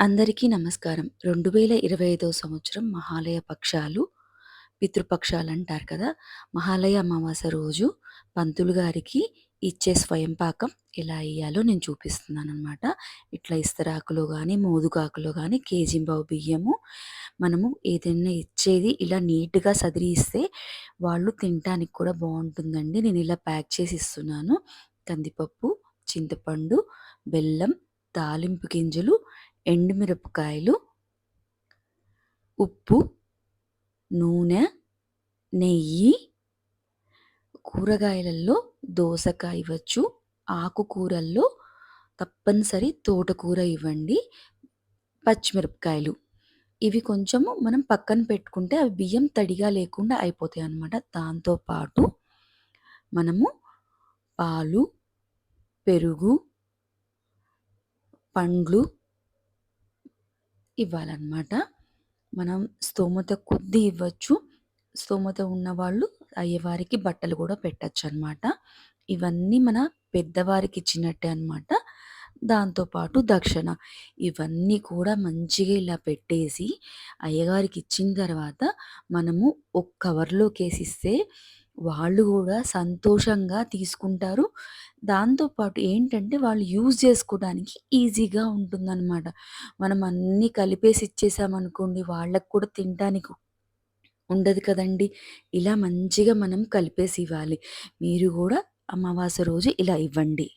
అందరికీ నమస్కారం. 2025 సంవత్సరం మహాలయ పక్షాలు, పితృపక్షాలు అంటారు కదా! మహాలయ అమావాస్య రోజు పంతులు గారికి ఇచ్చే స్వయంపాకం ఎలా ఎయ్యాలో నేను చూపిస్తున్నాను అనమాట ఇట్లా ఇస్తరాకులో కానీ మోదుగాకులో కానీ కేజింబావు బియ్యము మనము ఏదైనా ఇచ్చేది ఇలా నీట్‌గా సదిరి ఇస్తే వాళ్ళు తినడానికి కూడా బాగుంటుందండి నేను ఇలా ప్యాక్ చేసి ఇస్తున్నాను. కందిపప్పు, చింతపండు, బెల్లం, తాలింపు గింజలు, ఎండుమిరపకాయలు, ఉప్పు, నూనె, నెయ్యి, కూరగాయలలో దోసకాయ ఇవ్వచ్చు. ఆకుకూరల్లో తప్పనిసరి తోటకూర ఇవ్వండి. పచ్చిమిరపకాయలు. ఇవి కొంచెము మనం పక్కన పెట్టుకుంటే అవి బియ్యం తడిగా లేకుండా అయిపోతాయన్నమాట. దాంతో పాటు మనము పాలు, పెరుగు, పండ్లు ఇవ్వాలన్నమాట. మనం స్తోమత కొద్దీ ఇవ్వచ్చు. స్తోమత ఉన్నవాళ్ళు అయ్యవారికి బట్టలు కూడా పెట్టొచ్చనమాట. ఇవన్నీ మన పెద్దవారికి ఇచ్చినట్టే అనమాట. దాంతో పాటు దక్షిణ. ఇవన్నీ కూడా మంచిగా ఇలా పెట్టేసి అయ్యగారికి ఇచ్చిన తర్వాత మనము ఒక కవర్‌లోకేసిస్తే వాళ్ళు కూడా సంతోషంగా తీసుకుంటారు. దాంతోపాటు ఏంటంటే వాళ్ళు యూజ్ చేసుకోవడానికి ఈజీగా ఉంటుందన్నమాట. మనం అన్నీ కలిపేసి ఇచ్చేసామనుకోండి వాళ్ళకి కూడా తినటానికి ఉండదు కదండీ! ఇలా మంచిగా మనం కలిపేసి ఇవ్వాలి. మీరు కూడా అమావాస్య రోజు ఇలా ఇవ్వండి.